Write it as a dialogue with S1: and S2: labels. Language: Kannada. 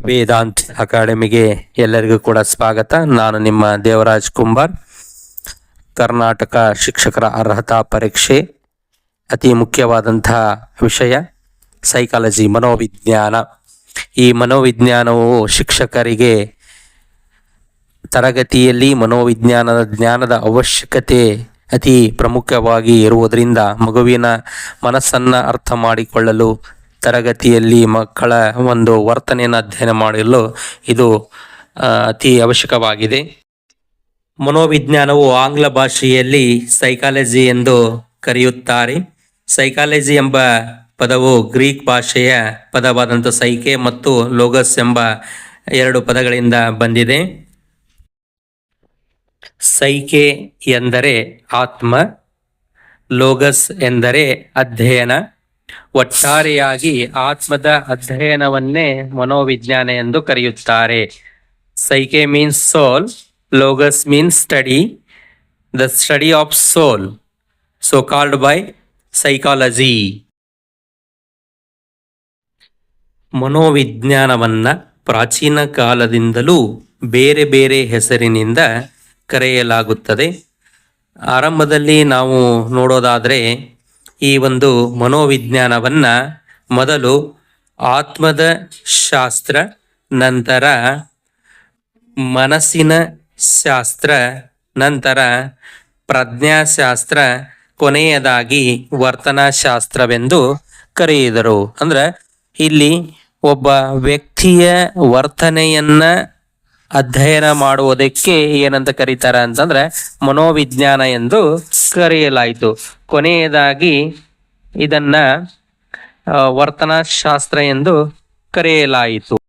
S1: ವೇದಾಂತ್ ಅಕಾಡೆಮಿಗೆ ಎಲ್ಲರಿಗೂ ಕೂಡ ಸ್ವಾಗತ. ನಾನು ನಿಮ್ಮ ದೇವರಾಜ್ ಕುಂಬಾರ್, ಕರ್ನಾಟಕ ಶಿಕ್ಷಕರ ಅರ್ಹತಾ ಪರೀಕ್ಷೆ, ಅತಿ ಮುಖ್ಯವಾದಂತಹ ವಿಷಯ ಸೈಕಾಲಜಿ ಮನೋವಿಜ್ಞಾನ. ಈ ಮನೋವಿಜ್ಞಾನವು ಶಿಕ್ಷಕರಿಗೆ ತರಗತಿಯಲ್ಲಿ ಮನೋವಿಜ್ಞಾನದ ಜ್ಞಾನದ ಅವಶ್ಯಕತೆ ಅತಿ ಪ್ರಮುಖವಾಗಿ ಇರುವುದರಿಂದ ಮಗುವಿನ ಮನಸ್ಸನ್ನು ಅರ್ಥ ಮಾಡಿಕೊಳ್ಳಲು ತರಗತಿಯಲ್ಲಿ ಮಕ್ಕಳ ಒಂದು ವರ್ತನೆಯನ್ನು ಅಧ್ಯಯನ ಮಾಡಲು ಇದು ಅತಿ ಅವಶ್ಯಕವಾಗಿದೆ. ಮನೋವಿಜ್ಞಾನವು ಆಂಗ್ಲ ಭಾಷೆಯಲ್ಲಿ ಸೈಕಾಲಜಿ ಎಂದು ಕರೆಯುತ್ತಾರೆ. ಸೈಕಾಲಜಿ ಎಂಬ ಪದವು ಗ್ರೀಕ್ ಭಾಷೆಯ ಪದವಾದಂಥ ಸೈಕೆ ಮತ್ತು ಲೋಗಸ್ ಎಂಬ ಎರಡು ಪದಗಳಿಂದ ಬಂದಿದೆ. ಸೈಕೆ ಎಂದರೆ ಆತ್ಮ ಲೋಗಸ್ ಎಂದರೆ ಅಧ್ಯಯನ. ಒಟ್ಟಾರೆಯಾಗಿ ಆತ್ಮದ ಅಧ್ಯಯನವನ್ನೇ ಮನೋವಿಜ್ಞಾನ ಎಂದು ಕರೆಯುತ್ತಾರೆ. Psyche means soul, logos means study, the study of soul, so called by psychology. ಮನೋವಿಜ್ಞಾನವನ್ನ ಪ್ರಾಚೀನ ಕಾಲದಿಂದಲೂ ಬೇರೆ ಬೇರೆ ಹೆಸರಿನಿಂದ ಕರೆಯಲಾಗುತ್ತದೆ. ಆರಂಭದಲ್ಲಿ ನಾವು ನೋಡೋದಾದರೆ ಈ ಒಂದು ಮನೋವಿಜ್ಞಾನವನ್ನ ಮೊದಲು ಆತ್ಮದ ಶಾಸ್ತ್ರ, ನಂತರ ಮನಸ್ಸಿನ ಶಾಸ್ತ್ರ, ನಂತರ ಪ್ರಜ್ಞಾಶಾಸ್ತ್ರ, ಕೊನೆಯದಾಗಿ ವರ್ತನಾಶಾಸ್ತ್ರವೆಂದು ಕರೆಯಿದರು. ಅಂದ್ರೆ ಇಲ್ಲಿ ಒಬ್ಬ ವ್ಯಕ್ತಿಯ ವರ್ತನೆಯನ್ನ ಅಧ್ಯಯನ ಮಾಡುವುದಕ್ಕೆ ಏನಂತ ಕರೀತಾರ ಅಂತಂದ್ರೆ ಮನೋವಿಜ್ಞಾನ ಎಂದು ಕರೆಯಲಾಯಿತು. ಕೊನೆಯದಾಗಿ ಇದನ್ನ ವರ್ತನಾ ವರ್ತನಾಶಾಸ್ತ್ರ ಎಂದು ಕರೆಯಲಾಯಿತು.